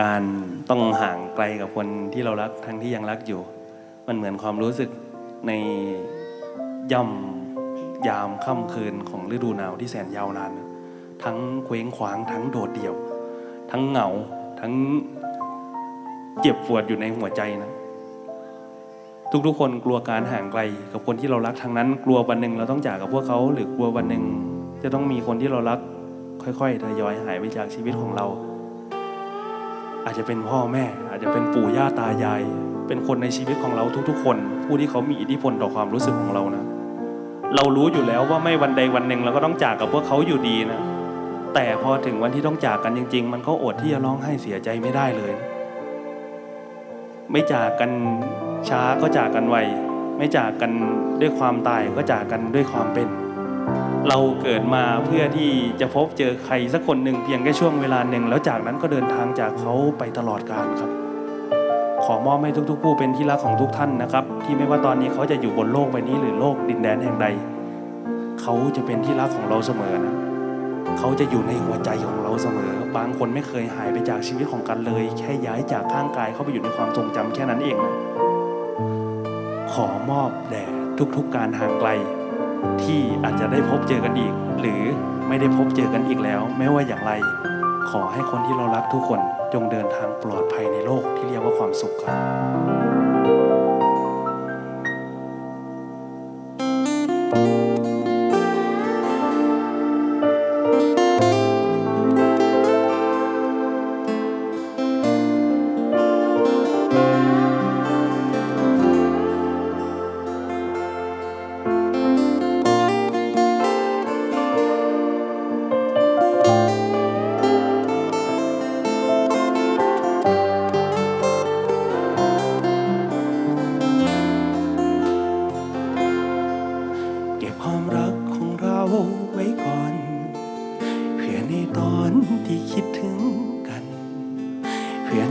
การต้องห่างไกลกับคนที่เรารักทั้งที่ยังรักอยู่ มันเหมือนความรู้สึกในย่ำยามค่ำคืนของฤดูหนาวที่แสนยาวนาน ทั้งเคว้งคว้างทั้งโดดเดี่ยว ทั้งเหงาทั้งเจ็บปวดอยู่ในหัวใจนะ ทุกๆ คนกลัวการห่างไกลกับคนที่เรารักทั้งนั้น กลัววันหนึ่งเราต้องจากกับพวกเขา หรือกลัววันหนึ่งจะต้องมีคนที่เรารัก ค่อยๆทยอยหายไปจากชีวิตของเรา อาจจะเป็นพ่อแม่ อาจจะเป็นปู่ย่าตายาย เป็นคนในชีวิตของเราทุกๆ คน ผู้ที่เขามีอิทธิพลต่อความรู้สึกของเรานะ เรารู้อยู่แล้วว่าไม่วันใดวันหนึ่งเราก็ต้องจากกับพวกเขาอยู่ดีนะ แต่พอถึงวันที่ต้องจากกันจริง ๆ มันก็อดที่จะร้องไห้เสียใจไม่ได้เลยนะไม่จากกันช้าก็จากกันไวไม่จากกันด้วยความตายก็จากกันด้วยความเป็น เราเกิดมาเพื่อที่จะพบเจอใครสักคนหนึ่งเพียงแค่ช่วงเวลาหนึ่ง แล้วจากนั้นก็เดินทางจากเขาไปตลอดกาลครับ ขอมอบให้ทุกๆผู้เป็นที่รักของทุกท่านนะครับ ที่ไม่ว่าตอนนี้เขาจะอยู่บนโลกใบนี้หรือโลกดินแดนแห่งใด เขาจะเป็นที่รักของเราเสมอนะเขาจะอยู่ในหัวใจของเราเสมอ บางคนไม่เคยหายไปจากชีวิตของกันเลย แค่ย้ายจากข้างกายเข้าไปอยู่ในความทรงจำแค่นั้นเองนะขอมอบแด่ทุกๆการห่างไกล ที่อาจจะได้พบเจอกันอีก หรือไม่ได้พบเจอกันอีกแล้ว ไม่ว่าอย่างไร ขอให้คนที่เรารักทุกคนจงเดินทางปลอดภัยในโลกที่เรียกว่าความสุขครับ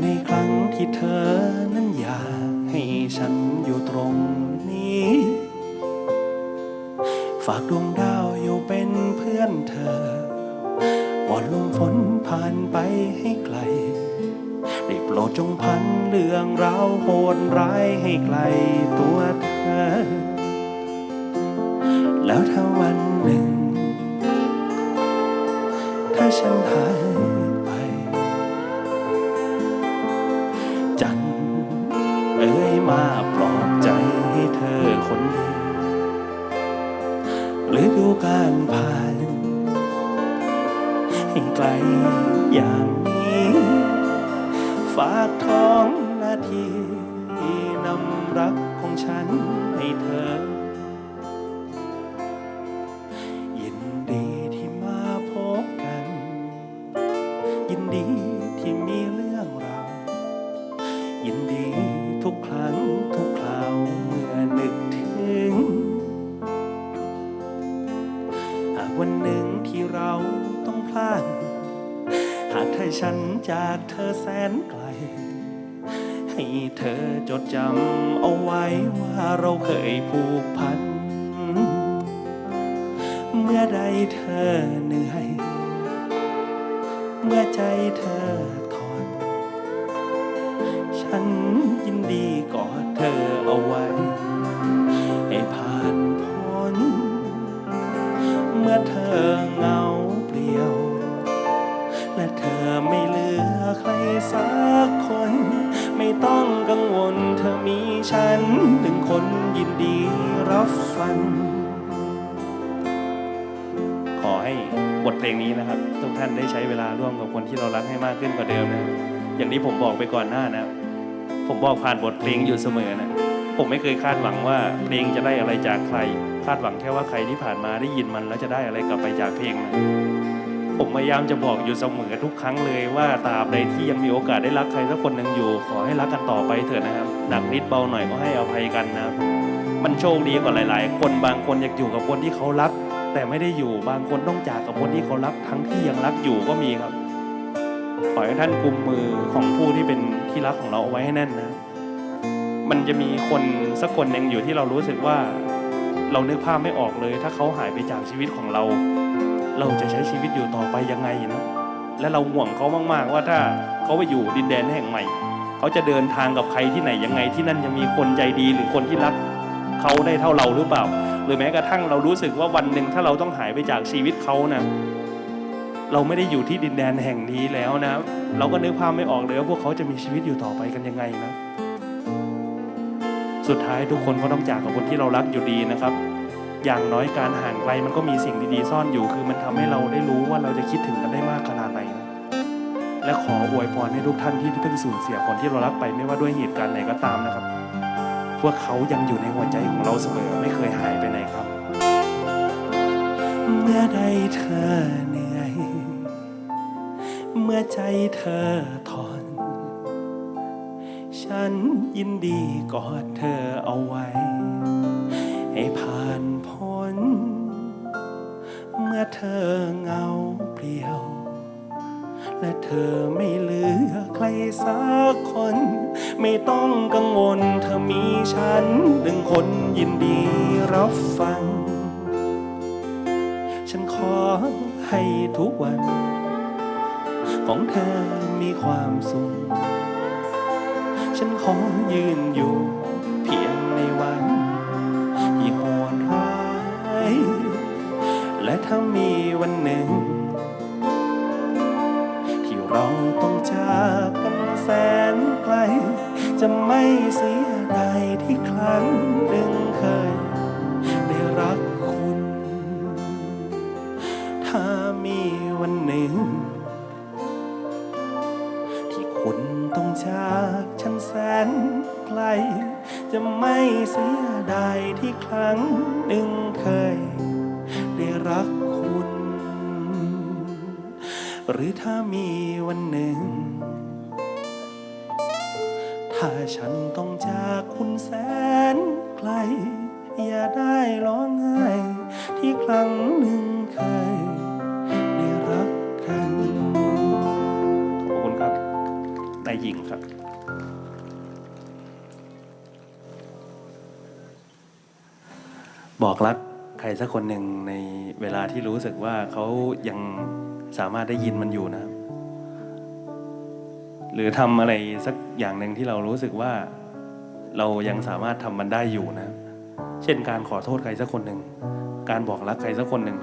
ในครั้งที่เธอนั้นอยากให้ฉันอยู่ตรงนี้ ฝากดวงดาวอยู่เป็นเพื่อนเธอวอนลมฝนผ่านไปให้ไกลได้โปรดจงพันเรื่องราวโหดร้ายให้ไกลตัวเธอ แล้วถ้าวันหนึ่ง ถ้าฉันหาย เธอแสนไกล ให้เธอจดจำเอาไว้ว่าเราเคยผูกพัน เมื่อใดเธอเหนื่อย เมื่อใจเธอถอน ฉันยินดีกอดเธอเอาไว้ รับฟังขอให้บทเพลงนี้นะครับ ทุกท่านได้ใช้เวลาร่วมกับคนที่เรารักให้มากขึ้นกว่าเดิมนะ อย่างที่ผมบอกไปก่อนหน้านะ ผมบอกผ่านบทเพลงอยู่เสมอนะ ผมไม่เคยคาดหวังว่าเพลงจะได้อะไรจากใคร คาดหวังแค่ว่าใครที่ผ่านมาได้ยินมันแล้วจะได้อะไรกลับไปจากเพลงนะผมพยายามจะบอกอยู่เสมอทุกครั้งเลยว่าตราบใดที่ยังมีโอกาสได้รักใครสักคนหนึ่งอยู่ ขอให้รักกันต่อไปเถอะนะครับหนักนิดเบาหน่อยก็ให้อภัยกันนะครับ มันโชคดีกว่าหลาย ๆ คนบางคนอยากอยู่กับคนที่เขารัก แต่ไม่ได้อยู่บางคนต้องจากกับคนที่เขารัก ทั้งที่ยังรักอยู่ก็มีครับ ขอให้ท่านกุมมือของผู้ที่เป็นที่รักของเราเอาไว้ให้แน่นนะ มันจะมีคนสักคนหนึ่งอยู่ที่เรารู้สึกว่า เรานึกภาพไม่ออกเลย ถ้าเขาหายไปจากชีวิตของเรา เราจะใช้ชีวิตอยู่ต่อไปยังไงนะและเราห่วงเขามาก ๆ ว่าถ้าเขาไปอยู่ดินแดนแห่งใหม่ เขาจะเดินทางกับใครที่ไหนยังไงที่นั่นจะมีคนใจดีหรือคนที่รัก เขาได้เท่าเราหรือเปล่า หรือแม้กระทั่งเรารู้สึกว่าวันหนึ่งถ้าเราต้องหายไปจากชีวิตเขานะเราไม่ได้อยู่ที่ดินแดนแห่งนี้แล้วนะ เราก็นึกภาพไม่ออกเลยว่าพวกเขาจะมีชีวิตอยู่ต่อไปกันยังไงนะ สุดท้ายทุกคนก็ต้องจากกับคนที่เรารักอยู่ดีนะครับ อย่างน้อยการห่างไกลมันก็มีสิ่งดีๆซ่อนอยู่ คือมันทำให้เราได้รู้ว่าเราจะคิดถึงกันได้มากขนาดไหนนะและขออวยพรให้ทุกท่านที่เพิ่งสูญเสียคนที่เรารักไปไม่ว่าด้วยเหตุการณ์ไหนก็ตามนะครับ วกเขายังอยู่ในหัวใจของเราเสมอไม่เคยหายไปไหนครับ เมื่อใดเธอเหนื่อย เมื่อใจเธอถอน ฉันยินดีกอดเธอเอาไว้ ให้ผ่านพ้น เมื่อเธอเหงาเปลี่ยว และเธอไม่เหลือใครสักคน ไม่ต้องกังวลเธอมีฉันหนึ่งคนยินดีรับฟัง ฉันขอให้ทุกวัน ของเธอมีความสุข ฉันขอยืนอยู่เพียงในวันที่โหดร้ายและถ้ามีวันหนึ่ง เราต้องจากกันแสนไกล จะไม่เสียดายที่ครั้งหนึ่งเคย ได้รักคุณ ถ้ามีวันหนึ่ง ที่คุณต้องจากฉันแสนไกล จะไม่เสียดายที่ครั้งหนึ่งเคย หรือถ้ามีวันหนึ่ง ถ้าฉันต้องจากคุณแสนไกล อย่าได้ร้องไห้ที่ครั้งหนึ่งเคยได้รักกัน ขอบคุณครับนายหญิงครับบอกรักใครสักคนหนึ่งในเวลาที่รู้สึกว่าเขายัง สามารถได้ยินมันอยู่นะครับ หรือทำอะไรสักอย่างหนึ่งที่เรารู้สึกว่า เรายังสามารถทำมันได้อยู่นะ เช่นการขอโทษใครสักคนหนึ่ง การบอกรักใครสักคนหนึ่ง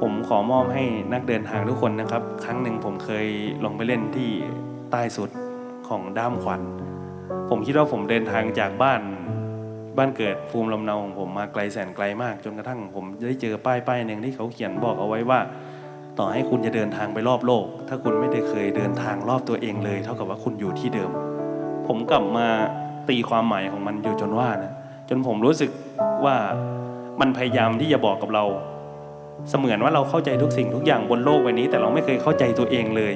ผมขอมอบให้นักเดินทางทุกคนนะครับ ครั้งหนึ่งผมเคยลงไปเล่นที่ใต้สุดของด้ามขวัญ ผมคิดว่าผมเดินทางจากบ้านบ้านเกิดภูมิลำเนาของผมมาไกลแสนไกลมาก จนกระทั่งผมได้เจอป้ายป้ายหนึ่งที่เขาเขียนบอกเอาไว้ว่า ต่อให้คุณจะเดินทางไปรอบโลก ถ้าคุณไม่ได้เคยเดินทางรอบตัวเองเลย เท่ากับว่าคุณอยู่ที่เดิม ผมกลับมาตีความหมายของมันอยู่จนว่านะจนผมรู้สึกว่ามันพยายามที่จะบอกกับเรา เสมือนว่าเราเข้าใจทุกสิ่งทุกอย่างบนโลกใบนี้ แต่เราไม่เคยเข้าใจตัวเองเลย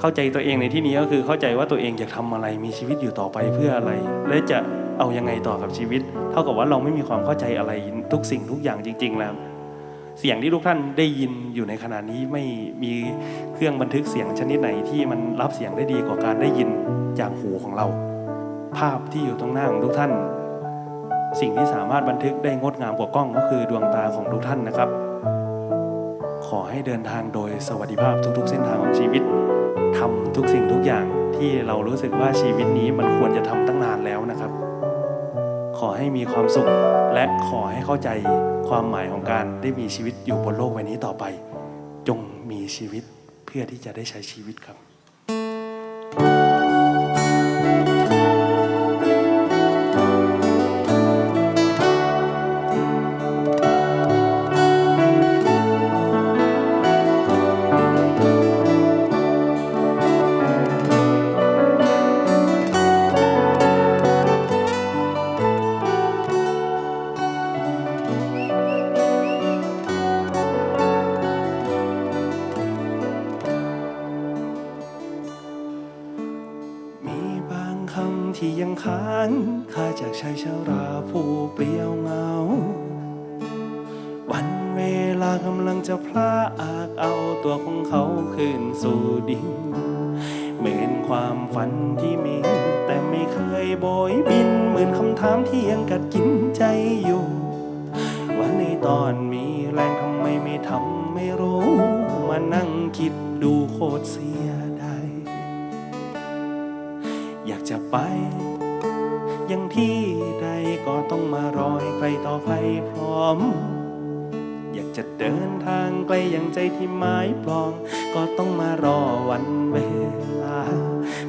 เข้าใจตัวเองในที่นี้ก็คือเข้าใจว่าตัวเองจะทำอะไรมีชีวิตอยู่ต่อไปเพื่ออะไร และจะเอายังไงต่อกับชีวิต เท่ากับว่าเราไม่มีความเข้าใจอะไรทุกสิ่งทุกอย่างจริง ๆ แล้ว เสียงที่ทุกท่านได้ยินอยู่ในขณะนี้ไม่มีเครื่องบันทึกเสียงชนิดไหนที่มันรับเสียงได้ดีกว่าการได้ยินจากหูของเรา ภาพที่อยู่ตรงหน้าของทุกท่าน สิ่งที่สามารถบันทึกได้งดงามกว่ากล้องก็คือดวงตาของทุกท่านนะครับ ขอให้เดินทางโดยสวัสดิภาพทุกๆ เส้นทางของชีวิตทำทุกสิ่งทุกอย่างที่เรารู้สึกว่าชีวิตนี้มันควรจะทำตั้งนานแล้วนะครับ ขอให้มีความสุขและขอให้เข้าใจ ความหมายของการได้มีชีวิตอยู่บนโลกใบนี้ต่อไป จงมีชีวิตเพื่อที่จะได้ใช้ชีวิตครับำลังจะพลาอากเอาตัวของเขาขึ้นสู่ดินเหมือนความฝันที่มี แต่ไม่เคยโบยบิน เหมือนคำถามที่ยังกัดกินใจอยู่ว่าในตอนมีแรงทำไมไม่ทำไม่รู้ มานั่งคิดดูโคตรเสียดายอยากจะไปยังที่ใดก็ต้องมารอให้ใครต่อใครพร้อม จะเดินทางไกลอย่างใจที่หมายปลอง ก็ต้องมารอวันเวลา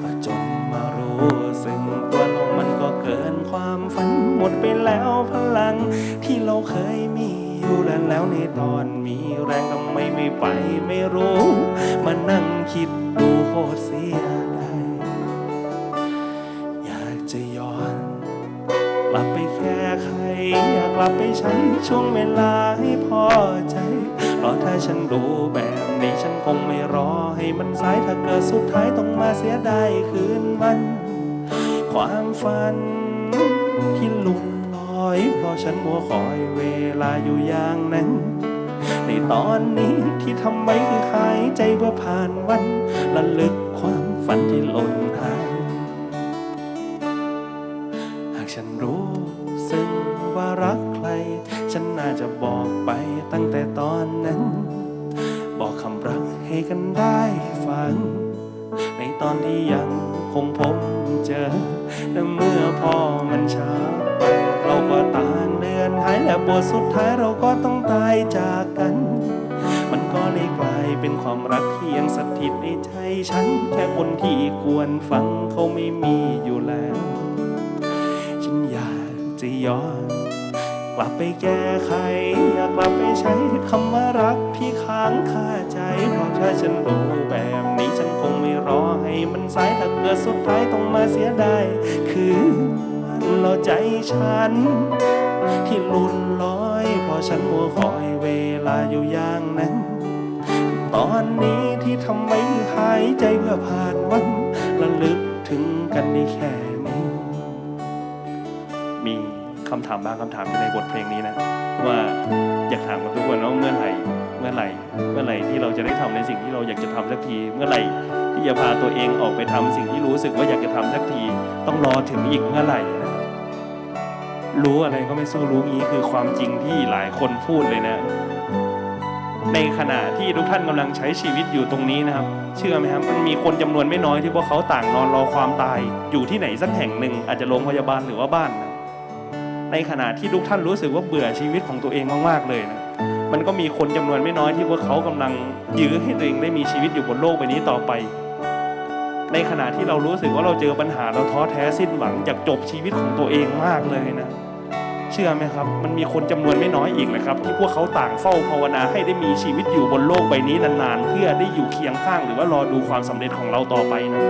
ก็จนมารู้ซึ่งตัวเรามันก็เกินความฝันหมดไปแล้วพลัง ที่เราเคยมีอยู่แล้วแล้วในตอนมีแรงทำไมไม่ไปไม่รู้ มานั่งคิดดูโคตรเสีย ลับไปใช้ช่วงเวลาให้พอใจ เพราะถ้าฉันดูแบบนี้ฉันคงไม่รอให้มันสายถ้าเกิดสุดท้ายต้องมาเสียดายคืนวัน ความฝันที่ลุดลอย เพราะฉันมัวคอยเวลาอยู่อย่างนั้น ในตอนนี้ที่ทำไว้คือหายใจเพื่อผ่านวันละลึกความฝันที่หล่นหายหากฉันรู้ซึ่งว่ารัก จะบอกไปตั้งแต่ตอนนั้น บอกคำรักให้กันได้ฟัง ในตอนที่ยังคงพบเจอแต่เมื่อพอมันช้าไปเราก็ต่างเดินหายและบทสุดท้ายเราก็ต้องตายจากกัน มันก็เลยกลายเป็นความรักที่ยังสถิตในใจฉัน แค่คนที่ควรฟังเขาไม่มีอยู่แล้ว ฉันอยากจะย้อน ลับไปแก้ไข อยากกลับไปใช้คำว่ารักที่ค้างคาใจ เพราะถ้าฉันรู้แบบนี้ฉันคงไม่รอให้มันสายถ้าเกิดสุดท้ายต้องมาเสียดายคือวันราใจฉัน ที่ลุนลอย เพราะฉันมัวคอยเวลาอยู่อย่างนั้น ตอนนี้ที่ทำไมหายใจเพื่อผ่านวันระลึกถึงกันได้แค่ คำถามบางคำถามอยู่ในบทเพลงนี้นะ ว่าอยากถามกับทุกคนว่าเมื่อไหร่เมื่อไหร่เมื่อไหร่ที่เราจะได้ทำในสิ่งที่เราอยากจะทำสักที เมื่อไหร่ที่จะพาตัวเองออกไปทำสิ่งที่รู้สึกว่าอยากจะทำสักที ต้องรอถึงอีกเมื่อไหร่นะครับรู้อะไรก็ไม่สู้รู้งี้คือความจริงที่หลายคนพูดเลยนะ ในขณะที่ทุกท่านกำลังใช้ชีวิตอยู่ตรงนี้นะครับ เชื่อไหมครับมันมีคนจำนวนไม่น้อยที่พวกเขาต่างนอนรอความตาย อยู่ที่ไหนสักแห่งหนึ่งอาจจะโรงพยาบาลหรือว่าบ้านนะ ในขณะที่ทุกท่านรู้สึกว่าเบื่อชีวิตของตัวเองมากๆเลยนะมันก็มีคนจำนวนไม่น้อยที่พวกเขากำลังยื้อให้ตัวเองได้มีชีวิตอยู่บนโลกใบนี้ต่อไป ในขณะที่เรารู้สึกว่าเราเจอปัญหาเราท้อแท้สิ้นหวังอยากจบชีวิตของตัวเองมากเลยนะ เชื่อไหมครับ มันมีคนจำนวนไม่น้อยอีกนะครับ ที่พวกเขาต่างเฝ้าภาวนาให้ได้มีชีวิตอยู่บนโลกใบนี้นานๆ เพื่อได้อยู่เคียงข้างหรือว่ารอดูความสำเร็จของเราต่อไปนะ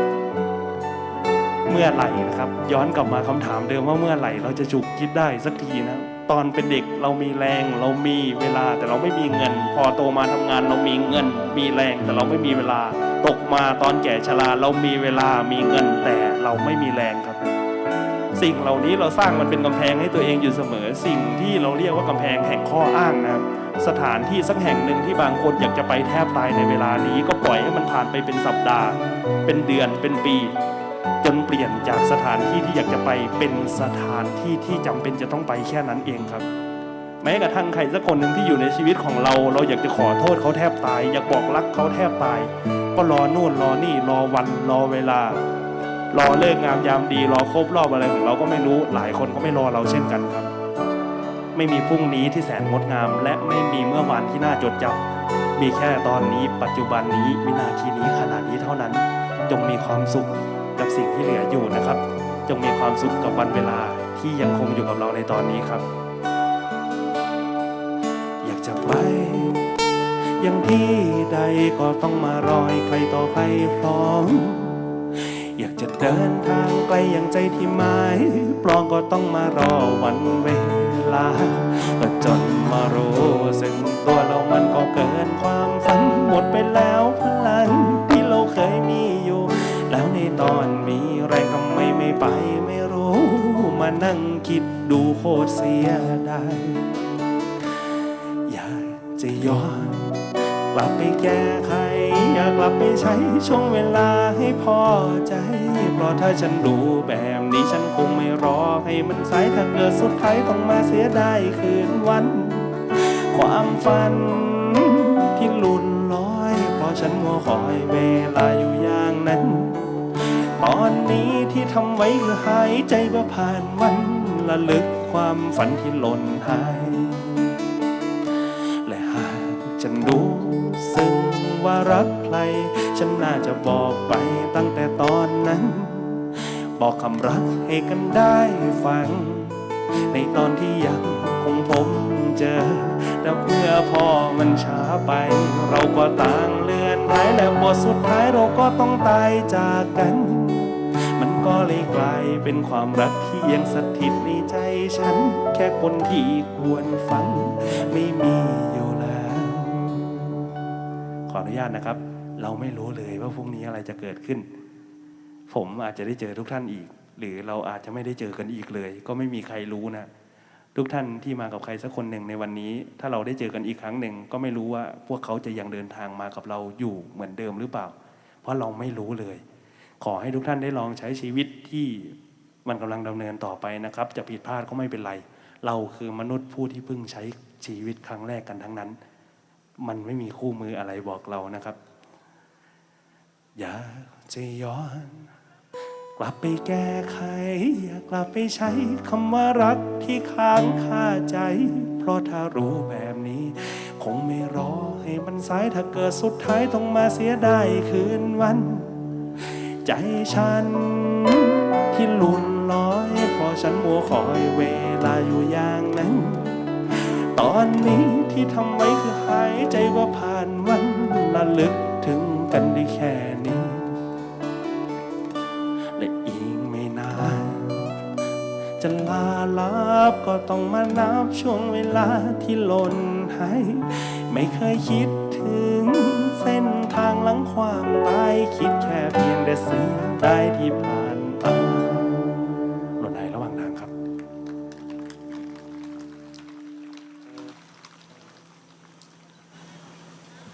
เมื่อไหร่นะครับ ย้อนกลับมาคำถามเดิมว่าเมื่อไหร่เราจะจุกคิดได้สักทีนะตอนเป็นเด็กเรามีแรงเรามีเวลาแต่เราไม่มีเงิน พอโตมาทำงานเรามีเงิน มีแรงแต่เราไม่มีเวลา ตกมาตอนแก่ชราเรามีเวลามีเงินแต่เราไม่มีแรงครับ สิ่งเหล่านี้เราสร้างมันเป็นกำแพงให้ตัวเองอยู่เสมอ สิ่งที่เราเรียกว่ากำแพงแห่งข้ออ้างนะครับสถานที่สักแห่งหนึ่งที่บางคนอยากจะไปแทบตายในเวลานี้ ก็ปล่อยให้มันผ่านไปเป็นสัปดาห์ เป็นเดือนเป็นปี จนเปลี่ยนจากสถานที่ที่อยากจะไปเป็นสถานที่ที่จำเป็นจะต้องไปแค่นั้นเองครับ แม้กระทั่งใครสักคนหนึ่งที่อยู่ในชีวิตของเรา เราอยากจะขอโทษเขาแทบตาย อยากบอกรักเขาแทบตาย ก็รอนู่นรอนี่รอวันรอเวลารอเลิกงามยามดีรอครบรอบอะไรของเราก็ไม่รู้หลายคนก็ไม่รอเราเช่นกันครับ ไม่มีพรุ่งนี้ที่แสนงดงาม และไม่มีเมื่อวานที่น่าจดจำมีแค่ตอนนี้ปัจจุบันนี้วินาทีนี้ขณะนี้เท่านั้น จงมีความสุข กับสิ่งที่เหลืออยู่นะครับ จงมีความสุขกับวันเวลาที่ยังคงอยู่กับเราในตอนนี้ครับ อยากจะไปยังที่ใดก็ต้องมารอให้ใครต่อใครพร้อม อยากจะเดินทางไกลอย่างใจที่หมายปลองก็ต้องมารอวันเวลาก็จนมารู้ซึ่งตัวเรามันก็เกินความฝันหมดไปแล้ว คิดดูโคตรเสียดายอยากจะย้อน กลับไปแก้ไข อยากกลับไปใช้ช่วงเวลาให้พอใจ เพราะถ้าฉันรู้แบบนี้ฉันคงไม่รอให้มันสายถ้าเกิดสุดท้ายต้องมาเสียดายคืนวัน ความฝันที่ลุนลอย เพราะฉันมัวคอยเวลาอยู่อย่างนั้นตอนนี้ที่ทำไว้คือหายใจเพื่อผ่านวัน ละลึกความฝันที่หล่นหาย และหากฉันรู้ซึ่งว่ารักใคร ฉันน่าจะบอกไปตั้งแต่ตอนนั้น บอกคำรักให้กันได้ฟัง ในตอนที่ยังคงผมเจอ แต่เพื่อพอมันช้าไป เราก็ต่างเลื่อนหายและบทสุดท้ายเราก็ต้องตายจากกัน มันก็เลยกลายเป็นความรักที ยังสถิตในใจฉัน แค่คนที่ควรฟัง ไม่มีอยู่แล้ว ขออนุญาตนะครับ เราไม่รู้เลยว่าพรุ่งนี้อะไรจะเกิดขึ้น ผมอาจจะได้เจอทุกท่านอีก หรือเราอาจจะไม่ได้เจอกันอีกเลย ก็ไม่มีใครรู้นะ ทุกท่านที่มากับใครสักคนหนึ่งในวันนี้ ถ้าเราได้เจอกันอีกครั้งหนึ่งก็ไม่รู้ว่าพวกเขาจะยังเดินทางมากับเราอยู่เหมือนเดิมหรือเปล่า เพราะเราไม่รู้เลยขอให้ทุกท่านได้ลองใช้ชีวิตที่ มันกำลังดำเนินต่อไปนะครับ จะผิดพลาดก็ไม่เป็นไร เราคือมนุษย์ผู้ที่เพิ่งใช้ชีวิตครั้งแรกกันทั้งนั้น มันไม่มีคู่มืออะไรบอกเรานะครับ อยากจะย้อน กลับไปแก้ไข อยากกลับไปใช้คำว่ารักที่ค้างคาใจ เพราะถ้ารู้แบบนี้ คงไม่รอให้มันสายถ้าเกิดสุดท้ายต้องมาเสียดายคืนวัน ใจฉันที่หลุน ฉันมัวคอยเวลาอยู่อย่างนั้น ตอนนี้ที่ทำไว้คือหายใจว่าผ่านวันละลึกถึงกันได้แค่นี้ และอีกไม่นาน จะลาลับก็ต้องมานับช่วงเวลาที่หล่นหายไม่เคยคิดถึงเส้นทางหลังความตายคิดแค่เพียงแต่เสียได้ที่ผ่าน